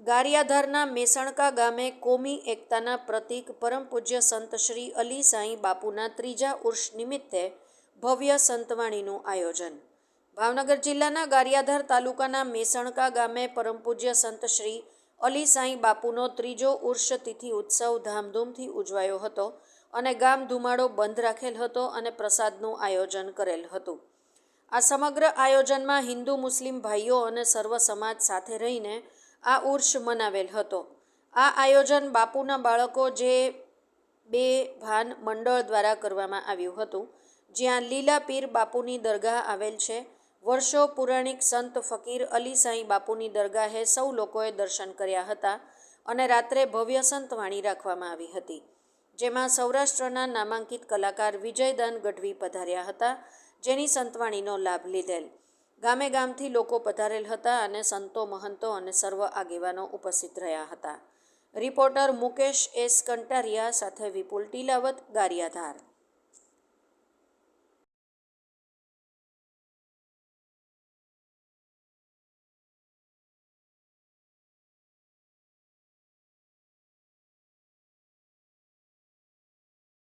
ગારિયાધારના મેસણકા ગામે કોમી એકતાના પ્રતીક પરમ પૂજ્ય સંત શ્રી અલી સાંઈ બાપુના ત્રીજા ઉર્ષ નિમિત્તે ભવ્ય સંતવાણીનું આયોજન. ભાવનગર જિલ્લાના ગારિયાધાર તાલુકાના મેસણકા ગામે પરમ પૂજ્ય સંત શ્રી અલી સાંઈ બાપુનો ત્રીજો ઉર્ષ તિથિ ઉત્સવ ધામધૂમથી ઉજવાયો હતો અને ગામ ધુમાડો બંધ રાખેલ હતો અને પ્રસાદનું આયોજન કરેલ હતું. આ સમગ્ર આયોજનમાં હિન્દુ મુસ્લિમ ભાઈઓ અને સર્વ સમાજ સાથે રહીને આ ઉર્ષ મનાવેલ હતો. આ આયોજન બાપુના બાળકો જે બે ભાન મંડળ દ્વારા કરવામાં આવ્યું હતું, જ્યાં લીલા પીર બાપુની દરગાહ આવેલ છે, વર્ષો પુરાણિક સંત ફકીર અલી સાંઈ બાપુની દરગાહે સૌ લોકોએ દર્શન કર્યા હતા અને રાત્રે ભવ્ય સંતવાણી રાખવામાં આવી હતી, જેમાં સૌરાષ્ટ્રના નામાંકિત કલાકાર વિજયદાન ગઢવી પધાર્યા હતા, જેની સંતવાણીનો લાભ લીધેલ. ગામે ગામથી લોકો પધારેલ હતા અને સંતો, મહંતો અને સર્વ આગેવાનો ઉપસ્થિત રહ્યા હતા. રિપોર્ટર મુકેશ એસ કંટારિયા સાથે વિપુલ ટીલાવત ગારિયાધાર.